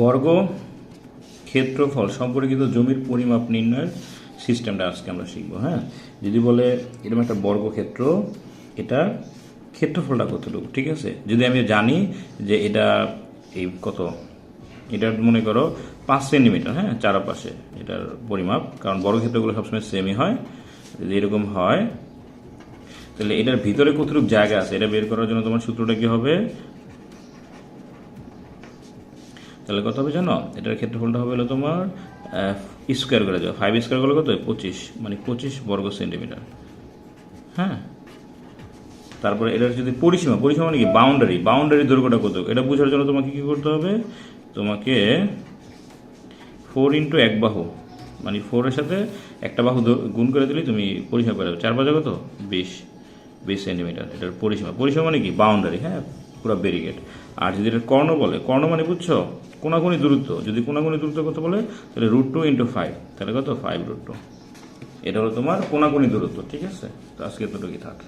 বর্গ, ক্ষেত্রফল সম্পর্কিত জমির পরিমাপ নির্ণয়ের সিস্টেমটা আজকে আমরা শিখব হ্যাঁ? যদি বলে এরকম একটা বর্গক্ষেত্র, এটা ক্ষেত্রফলটা কতটুকু, ঠিক আছে? যদি আমি জানি যে এটা এই কত, এটা মনে করো পাঁচ সেন্টিমিটার হ্যাঁ চারপাশে এটার পরিমাপ, কারণ বর্গক্ষেত্রগুলো সবসময় সেমই হয়। যদি এরকম হয়, তাহলে এটার ভিতরে কতটুকু জায়গা আছে, এটা বের করার জন্য তোমার সূত্রটা কি হবে? তাহলে কত হবে জানো? এটার ক্ষেত্রফলটা হবে হলো তোমার স্কোয়ার করে যাও ফাইভ স্কোয়ার করলে কত পঁচিশ। মানে পঁচিশ বর্গ সেন্টিমিটার হ্যাঁ? তারপরে এটার যদি পরিসীমা পরিসীমা মানে কি? বাউন্ডারি বাউন্ডারি দৈর্ঘ্যটা কত? এটা বোঝার জন্য তোমাকে কি করতে হবে? তোমাকে ফোর ইন্টু এক বাহু। মানে ফোরের সাথে একটা বাহু গুণ করে দিলেই তুমি পরিসীমা করে যাবে চার পাঁচা কত? বিশ। বিশ সেন্টিমিটার এটার পরিসীমা। পরিসীমা মানে কি? বাউন্ডারি হ্যাঁ? পুরো ব্যারিগেড আর যদি এটা কর্ণ বলে, কর্ণ মানে বুঝছ? কোনাগুনি দূরত্ব। যদি কোনাগুনি দূরত্ব কত বলে, তাহলে রুট টু ইন্টু ফাইভ তাহলে কত? ফাইভ রুট টু এটা হলো তোমার কোনাগুনি দূরত্ব, ঠিক আছে? তো আজকে এতটুকুই থাক।